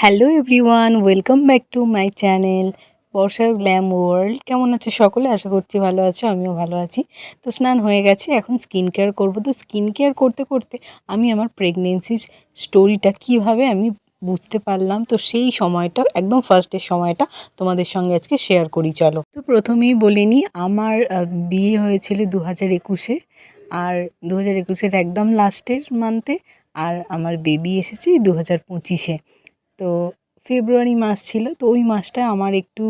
Hello everyone, welcome back to my channel বর্ষার glam world. কেমন আছে সকলে? আশা করছি ভালো আছো, আমিও ভালো আছি। তো স্নান হয়ে গেছে, এখন স্কিন কেয়ার করব। তো স্কিন কেয়ার করতে করতে আমি আমার প্রেগনেন্সির স্টোরিটা কীভাবে আমি বুঝতে পারলাম? তো সেই সময়টা, একদম ফার্স্টের সময়টা তোমাদের সঙ্গে আজকে শেয়ার করি, চলো। তো প্রথমেই বলে নিই, আমার বিয়ে হয়েছিল দু হাজার একুশে। আর দু হাজার একুশের একদম লাস্টের মান্থে আর আমার বেবি এসেছে দু হাজার পঁচিশে। তো ফেব্রুয়ারি মাস ছিল, তো ওই মাসটা আমার একটু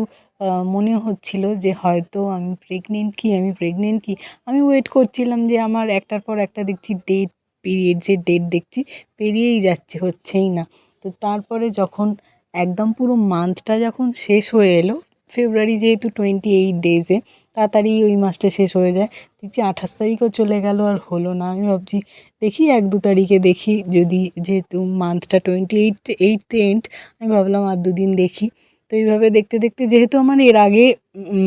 মনে হচ্ছিল যে হয়তো আমি প্রেগনেন্ট কি, আমি প্রেগনেন্ট কি? আমি ওয়েট করছিলাম যে আমার একটার পর একটা দেখছি ডেট পিরিয়ডসের ডেট দেখছি, পেরিয়েই যাচ্ছে, হচ্ছেই না। তো তারপরে যখন একদম পুরো মান্থটা যখন শেষ হয়ে এলো ফেব্রুয়ারি যেহেতু টোয়েন্টি এইট ডেজে তাড়াতাড়ি ওই মাসটা শেষ হয়ে যায়। দেখছি আঠাশ তারিখও চলে গেল আর হলো না। আমি ভাবছি, দেখি এক দু তারিখে দেখি, যদি যেহেতু মান্থটা টোয়েন্টি এইট এইট এন্ড আমি ভাবলাম আর দুদিন দেখি। তো এইভাবে দেখতে দেখতে যেহেতু আমার এর আগে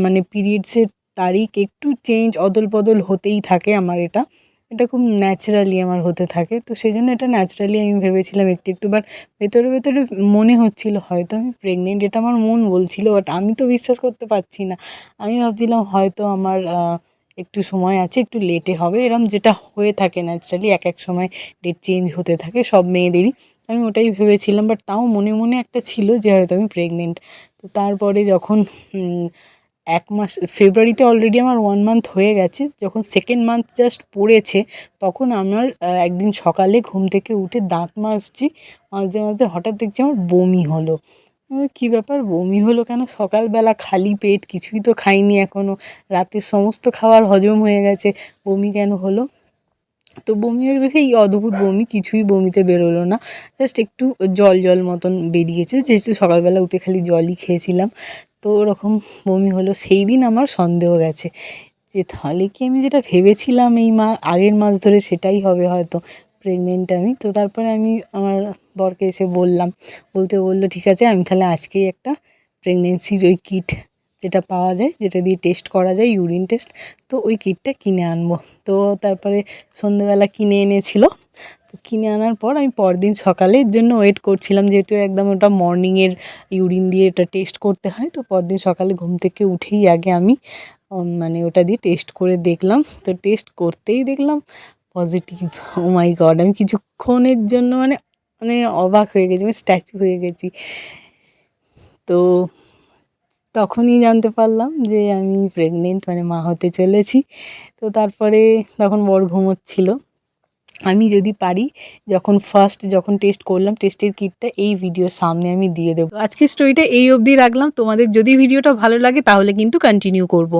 মানে পিরিয়ডসের তারিখ একটু চেঞ্জ অদল বদল হতেই থাকে আমার এটা। এটা খুব ন্যাচারালি আমার হতে থাকে। তো সেই জন্য এটা ন্যাচারালি আমি ভেবেছিলাম একটু একটু বাট ভেতরে ভেতরে মনে হচ্ছিল হয়তো আমি প্রেগনেন্ট এটা আমার মন বলছিল বাট আমি তো বিশ্বাস করতে পারছি না। আমি ভাবছিলাম হয়তো আমার একটু সময় আছে, একটু লেটে হবে, এরম যেটা হয়ে থাকে ন্যাচারালি এক এক সময় ডেট চেঞ্জ হতে থাকে, সব মেয়েদেরই। আমি ওটাই ভেবেছিলাম বাট তাও মনে মনে একটা ছিল যে হয়তো আমি প্রেগনেন্ট তো তারপরে যখন এক মাস ফেব্রুয়ারিতে অলরেডি আমার ওয়ান মান্থ হয়ে গেছে। যখন সেকেন্ড মান্থ জাস্ট পড়েছে, তখন আমার একদিন সকালে ঘুম থেকে উঠে দাঁত মাজছি মাঝে মাঝে হঠাৎ দেখছি আমার বমি হলো। কি ব্যাপার? বমি হলো কেন? সকালবেলা খালি পেট, কিছুই তো খাইনি এখনও রাতের সমস্ত খাবার হজম হয়ে গেছে। বমি কেন হলো? তো বমি হয়ে গেছে, এই অদ্ভুত বমি, কিছুই বমিতে বেরোলো না। জাস্ট একটু জল জল মতন বেরিয়েছে, যেহেতু সকালবেলা উঠে খালি জলই খেয়েছিলাম। তো ওরকম বমি হলো, সেই দিন আমার সন্দেহ গেছে। যে তাহলে কি আমি যেটা ভেবেছিলাম এই মা, আগের মাস ধরে সেটাই হবে হয়তো প্রেগনেন্ট আমি। তো তারপরে আমি আমার বরকে এসে বললাম, বলতে বলল, ঠিক আছে, আমি তাহলে আজকেই একটা প্রেগনেন্সির ওই কিট যেটা পাওয়া যায়, যেটা দিয়ে টেস্ট করা যায় ইউরিন টেস্ট তো ওই কিটটা কিনে আনব। তো তারপরে সন্ধেবেলা কিনে এনেছিল। তো কিনে আনার পর আমি পরদিন সকালের জন্য ওয়েট করছিলাম, যেহেতু একদম ওটা মর্নিংয়ের ইউরিন দিয়ে এটা টেস্ট করতে হয়, তো পরদিন সকালে ঘুম থেকে উঠেই আগে আমি মানে ওটা দিয়ে টেস্ট করে দেখলাম। তো টেস্ট করতেই দেখলাম পজিটিভ ও মাই গড আমি কিছুক্ষণের জন্য মানে মানে অবাক হয়ে গেছি মানে স্ট্যাচু হয়ে গেছি। তো তখনই জানতে পারলাম যে আমি প্রেগনেন্ট মানে মা হতে চলেছি। তো তারপরে তখন বর ঘুমোচ্ছিল। আমি যদি পারি, যখন ফার্স্ট যখন টেস্ট করলাম টেস্টের কিটটা এই ভিডিওর সামনে আমি দিয়ে দেবো। আজকে স্টোরিটা এই অবধি রাখলাম। তোমাদের যদি ভিডিওটা ভালো লাগে, তাহলে কিন্তু কন্টিনিউ করব।